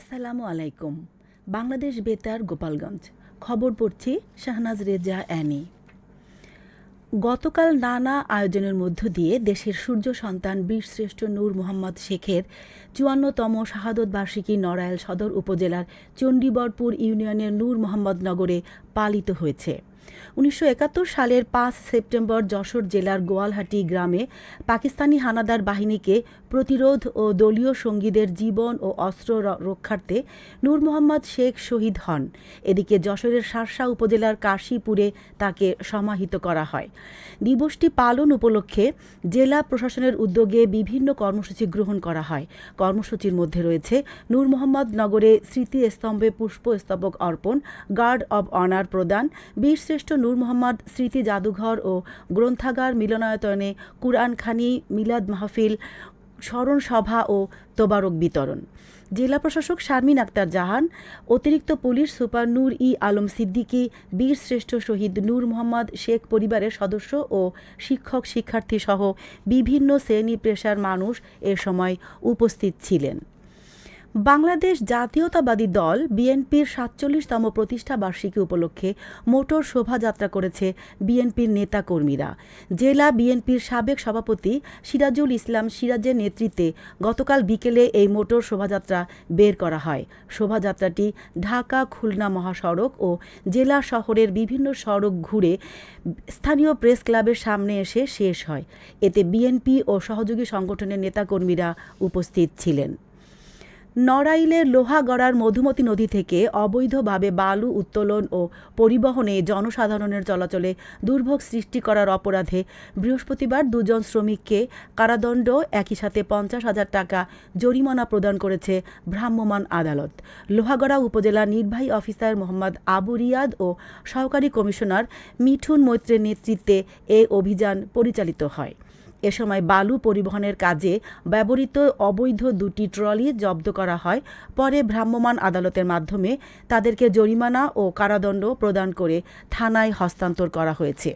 আসসালামু আলাইকুম। বাংলাদেশ বেতার, গোপালগঞ্জ। খবর পড়ছি শাহনাজ রেজা অ্যানি। গতকাল নানা আয়োজনের মধ্য দিয়ে দেশের সূর্য সন্তান বীরশ্রেষ্ঠ নূর মোহাম্মদ শেখের চুয়ান্নতম শাহাদত বার্ষিকী নড়াইল সদর উপজেলার চণ্ডীবরপুর ইউনিয়নের নূর মোহাম্মদ নগরে পালিত হয়েছে। উনিশশো একাত্তর সালের পাঁচ সেপ্টেম্বর যশোর জেলার গোয়ালহাটি গ্রামে পাকিস্তানি হানাদার বাহিনীকে প্রতিরোধ ও দলীয় সঙ্গীদের জীবন ও অস্ত্র রক্ষার্থে নূর মোহাম্মদ শেখ শহীদ হন। এদিকে যশোরের শার্শা উপজেলার কাশীপুরে তাকে সমাহিত করা হয়। দিবসটি পালন উপলক্ষে জেলা প্রশাসনের উদ্যোগে বিভিন্ন কর্মসূচি গ্রহণ করা হয়। কর্মসূচির মধ্যে রয়েছে নূর মোহাম্মদ নগরে স্মৃতিস্তম্ভে পুষ্পস্তবক অর্পণ, গার্ড অব অনার প্রদান বীরশ্রেষ্ঠ নূর মোহাম্মদ, স্মৃতি জাদুঘর ও গ্রন্থাগার মিলনায়তনে কুরআন কুরআনখানি মিলাদ মাহফিল, স্মরণ সভা ও তোবারক বিতরণ। জেলা প্রশাসক শারমিন আক্তার জাহান, অতিরিক্ত পুলিশ সুপার নূর ই আলম সিদ্দিকী বীরশ্রেষ্ঠ শহীদ নূর মোহাম্মদ শেখ পরিবারের সদস্য ও শিক্ষক শিক্ষার্থী সহ বিভিন্ন শ্রেণি পেশার মানুষ এ সময় উপস্থিত ছিলেন। বাংলাদেশ জাতীয়তাবাদী দল বিএনপির সাতচল্লিশতম প্রতিষ্ঠা বার্ষিকী উপলক্ষে মোটর শোভাযাত্রা করেছে বিএনপির নেতাকর্মীরা। জেলা বিএনপির সাবেক সভাপতি সিরাজুল ইসলাম সিরাজের নেতৃত্বে গতকাল বিকেলে এই মোটর শোভাযাত্রা বের করা হয়। শোভাযাত্রাটি ঢাকা, খুলনা মহাসড়ক ও জেলা শহরের বিভিন্ন সড়ক ঘুরে স্থানীয় প্রেস ক্লাবের সামনে এসে শেষ হয়। এতে বিএনপি ও সহযোগী সংগঠনের নেতাকর্মীরা উপস্থিত ছিলেন। নড়াইলের লোহাগড়ার মধুমতি নদী থেকে অবৈধভাবে বালু উত্তোলন ও পরিবহনে জনসাধারণের চলাচলে দুর্ভোগ সৃষ্টি করার অপরাধে বৃহস্পতিবার দুজন শ্রমিককে কারাদণ্ড, একই সাথে পঞ্চাশ হাজার টাকা জরিমানা প্রদান করেছে ভ্রাম্যমাণ আদালত। লোহাগড়া উপজেলা নির্বাহী অফিসার মোহাম্মদ আবু রিয়াদ ও সহকারী কমিশনার মিঠুন মৈত্রের নেতৃত্বে এ অভিযান পরিচালিত হয়। এ সময় বালু পরিবহনের কাজে ব্যবহৃত অবৈধ দুটি ট্রলি জব্দ করা হয়। পরে ভ্রাম্যমাণ আদালতের মাধ্যমে তাদেরকে জরিমানা ও কারাদণ্ড প্রদান করে থানায় হস্তান্তর করা হয়েছে।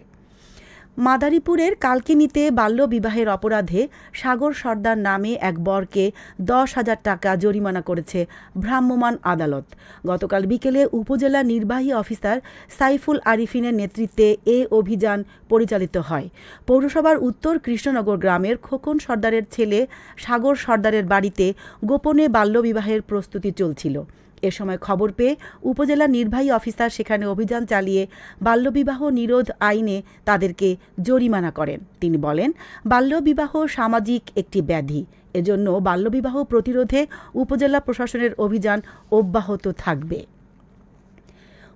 মাদারীপুরের কালকিনিতে বাল্যবিবাহের অপরাধে সাগর সর্দার নামে এক বরকে দশ হাজার টাকা জরিমানা করেছে ভ্রাম্যমাণ আদালত। গতকাল বিকেলে উপজেলা নির্বাহী অফিসার সাইফুল আরিফিনের নেতৃত্বে এ অভিযান পরিচালিত হয়। পৌরসভার উত্তর কৃষ্ণনগর গ্রামের খোকন সর্দারের ছেলে সাগর সর্দারের বাড়িতে গোপনে বাল্যবিবাহের প্রস্তুতি চলছিল। এ সময় খবর পেয়ে উপজেলা নির্বাহী অফিসার সেখানে অভিযান চালিয়ে বাল্যবিবাহ নিরোধ আইনে তাদেরকে জরিমানা করেন। তিনি বলেন, বাল্যবিবাহ সামাজিক একটি ব্যাধি। এজন্য বাল্যবিবাহ প্রতিরোধে উপজেলা প্রশাসনের অভিযান অব্যাহত থাকবে।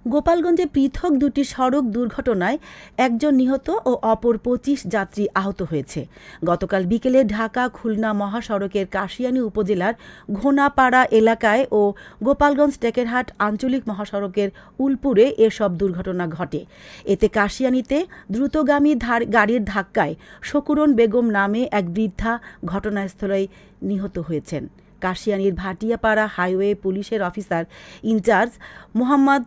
গোপালগঞ্জে পৃথক দুটি সড়ক দুর্ঘটনায় একজন নিহত ও অপর পঁচিশ যাত্রী আহত হয়েছে। গতকাল বিকেলে ঢাকা খুলনা মহাসড়কের কাশিয়ানী উপজেলার ঘোনাপাড়া এলাকায় ও গোপালগঞ্জ টেকেরহাট আঞ্চলিক মহাসড়কের উলপুরে এসব দুর্ঘটনা ঘটে। এতে কাশিয়ানীতে দ্রুতগামী ধার- গাড়ির ধাক্কায় শকুরন বেগম নামে এক বৃদ্ধা ঘটনাস্থলেই নিহত হয়েছেন। কাশিয়ানীর ভাটিয়াপাড়া হাইওয়ে পুলিশের অফিসার ইনচার্জ মোহাম্মদ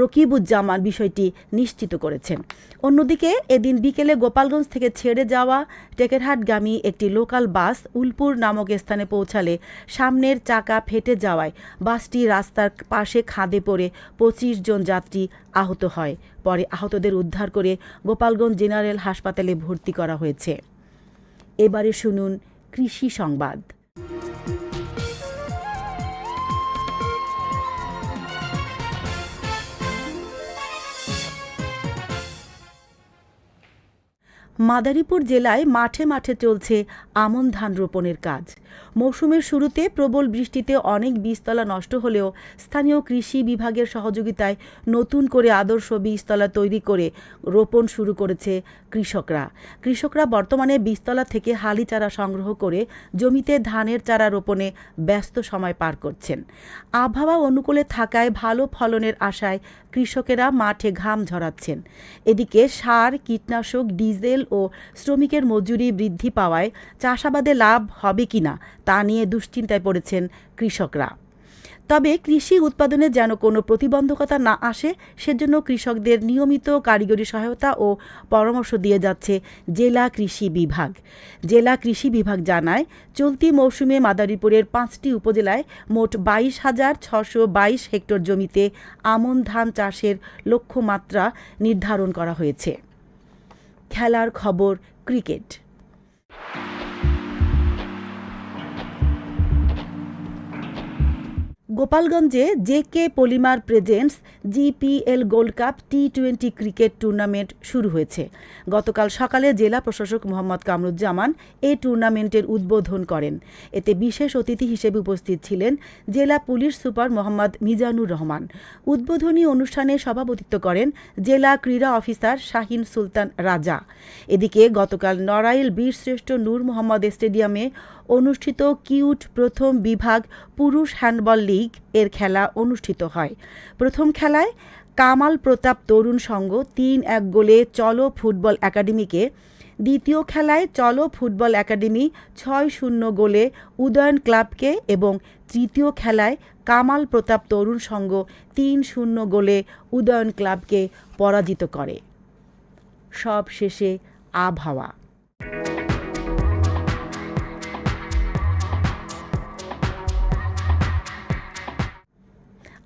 রকিবুজ্জামান বিষয়টি নিশ্চিত করেছেন। অন্যদিকে এদিন বিকেলে গোপালগঞ্জ থেকে ছেড়ে যাওয়া টেকেরহাটগামী একটি লোকাল বাস উলপুর নামক স্থানে পৌঁছালে সামনের চাকা ফেটে যাওয়ায় বাসটি রাস্তার পাশে খাদে পড়ে পঁচিশ জন যাত্রী আহত হয়। পরে আহতদের উদ্ধার করে গোপালগঞ্জ জেনারেল হাসপাতালে ভর্তি করা হয়েছে। এবারে শুনুন কৃষি সংবাদ। মাদারীপুর জেলায় মাঠে মাঠে চলছে আমন ধান রোপণের কাজ। মৌসুমের শুরুতে প্রবল বৃষ্টিতে অনেক বীজতলা নষ্ট হলেও স্থানীয় কৃষি বিভাগের সহযোগিতায় নতুন করে আদর্শ বীজতলা তৈরি করে রোপণ শুরু করেছে কৃষকরা। কৃষকরা বর্তমানে বীজতলা থেকে হালি চারা সংগ্রহ করে জমিতে ধানের চারা রোপণে ব্যস্ত সময় পার করছেন। আবহাওয়া অনুকূলে থাকায় ভালো ফলনের আশায় কৃষকেরা মাঠে ঘাম ঝরাচ্ছেন। এদিকে সার, কীটনাশক, ডিজেল ও শ্রমিকের মজুরি বৃদ্ধি পাওয়ায় চাষাবাদে লাভ হবে কিনা তা নিয়ে দুশ্চিন্তায় পড়েছেন কৃষকরা। তবে কৃষি উৎপাদনে যেন কোনো প্রতিবন্ধকতা না আসে, সেজন্য কৃষকদের নিয়মিত কারিগরি সহায়তা ও পরামর্শ দিয়ে যাচ্ছে জেলা কৃষি বিভাগ। জেলা কৃষি বিভাগ জানায়, চলতি মৌসুমে মাদারীপুরের পাঁচটি উপজেলায় মোট বাইশ হাজার ছশো বাইশ হেক্টর জমিতে আমন ধান চাষের লক্ষ্যমাত্রা নির্ধারণ করা হয়েছে। খেলার খবর ক্রিকেট। গোপালগঞ্জে JK polymer presents GPL gold cup T twenty cricket tournament শুরু হয়েছে। গতকাল সকালে জেলা প্রশাসক মোহাম্মদ কামরুজ্জামান এই টুর্নামেন্টের উদ্বোধন করেন। এতে বিশেষ অতিথি হিসেবে উপস্থিত ছিলেন জেলা পুলিশ সুপার মোহাম্মদ মিজানুর রহমান। উদ্বোধনী অনুষ্ঠানে সভাপতিত্ব করেন জেলা ক্রীড়া অফিসার শাহিন সুলতান রাজা। এদিকে গতকাল নড়াইল বীরশ্রেষ্ঠ নূর মোহাম্মদ স্টেডিয়ামে অনুষ্ঠিত কিউট প্রথম বিভাগ পুরুষ হ্যান্ডবল লীগ এর খেলা অনুষ্ঠিত হয়। প্রথম খেলায় কামাল প্রতাপ তরুণ সংঘ তিন এক গোলে চলো ফুটবল একাডেমিকে। দ্বিতীয় খেলায় চলো ফুটবল একাডেমি ছয় শূন্য গোলে উদয়ন ক্লাবকে এবং তৃতীয় খেলায় কামাল প্রতাপ তরুণ সংঘ তিন শূন্য গোলে উদয়ন ক্লাবকে পরাজিত করে। সব শেষে আবহাওয়া।